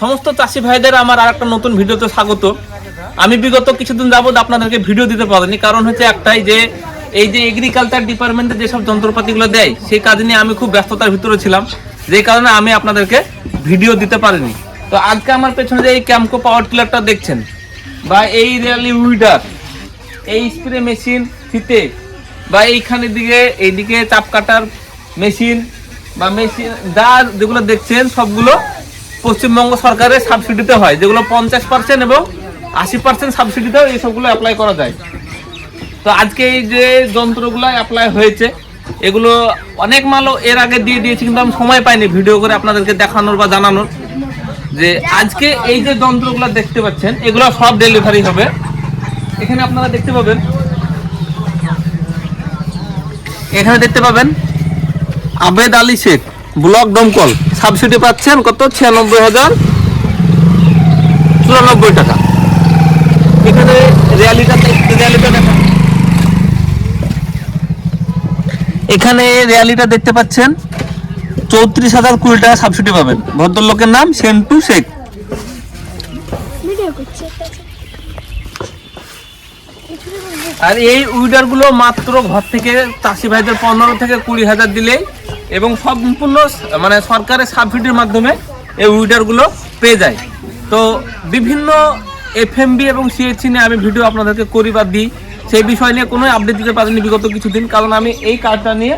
সমস্ত চাষি ভাইদের আমার আর একটা নতুন ভিডিওতে স্বাগত। আমি বিগত কিছুদিন যাবত আপনাদেরকে ভিডিও দিতে পারিনি। কারণ হচ্ছে একটাই যে, এই যে এগ্রিকালচার ডিপার্টমেন্টে যেসব যন্ত্রপাতিগুলো দেয়, সেই কাজ নিয়ে আমি খুব ব্যস্ততার ভিতরে ছিলাম। যেই কারণে আমি আপনাদেরকে ভিডিও দিতে পারিনি। তো আজকে আমার পেছনে যে এই ক্যামকো পাওয়ার টিলারটা দেখছেন, বা এই র্যালি উইডার এই স্প্রে মেশিন ফিতে বা এইখানের দিকে, এইদিকে চাপ কাটার মেশিন বা মেশিন যা যেগুলো দেখছেন, সবগুলো পশ্চিমবঙ্গ সরকারের সাবসিডিতে হয়, যেগুলো পঞ্চাশ পার্সেন্ট এবং আশি পার্সেন্ট সাবসিডিতেও এই সবগুলো অ্যাপ্লাই করা যায়। তো আজকে এই যে যন্ত্রগুলো অ্যাপ্লাই হয়েছে, এগুলো অনেক মালও এর আগে দিয়ে দিয়েছি, কিন্তু আমি সময় পাইনি ভিডিও করে আপনাদেরকে দেখানোর বা জানানোর। যে আজকে এই যে যন্ত্রগুলো দেখতে পাচ্ছেন, এগুলো সব ডেলিভারি হবে। এখানে আপনারা দেখতে পাবেন। এখানে দেখতে পাবেন আবেদ আলী শেখ। ব্লক দমকল সাবসিডি পাচ্ছেন কত? ছিয়ানব্বই হাজার চুরানব্বই টাকা। এখানে র্যালিটা র্যালিটা দেখা এখানে র্যালিটা দেখতে পাচ্ছেন চৌত্রিশ হাজার কুড়ি টাকা সাবসিডি পাবেন। ভদ্রলোকের নাম সেন্টু শেখ। আর এই উইডারগুলো মাত্র ঘর থেকে চাষি ভাইদের পনেরো থেকে কুড়ি হাজার দিলেই এবং সম্পূর্ণ মানে সরকারের সাবসিডির মাধ্যমে এই উইডারগুলো পেয়ে যায়। তো বিভিন্ন এফএমবি এবং সিএসসি নিয়ে আমি ভিডিও আপনাদেরকে করি বা দিই, সেই বিষয় নিয়ে কোনো আপডেট দিতে পারিনি বিগত কিছুদিন, কারণ আমি এই কাজটা নিয়ে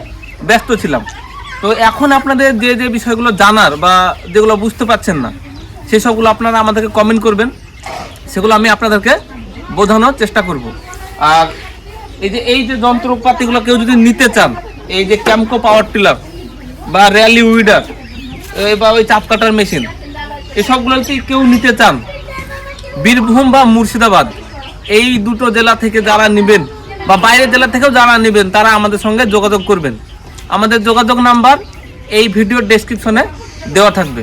ব্যস্ত ছিলাম। তো এখন আপনাদের যে যে বিষয়গুলো জানার বা যেগুলো বুঝতে পারছেন না সেসবগুলো আপনারা আমাদেরকে কমেন্ট করবেন। সেগুলো আমি আপনাদেরকে বোঝানোর চেষ্টা করব। আর এই যে এই যে যন্ত্রপাতিগুলো কেউ যদি নিতে চান, এই যে ক্যামকো পাওয়ার টিলার বা র্যালি উইডার বা ওই চাপ কাটার মেশিন এসবগুলো কি কেউ নিতে চান? বীরভূম বা মুর্শিদাবাদ, এই দুটো জেলা থেকে যারা নেবেন বা বাইরের জেলা থেকেও যারা নেবেন, তারা আমাদের সঙ্গে যোগাযোগ করবেন। আমাদের যোগাযোগ নাম্বার এই ভিডিও ডেসক্রিপশনে দেওয়া থাকবে।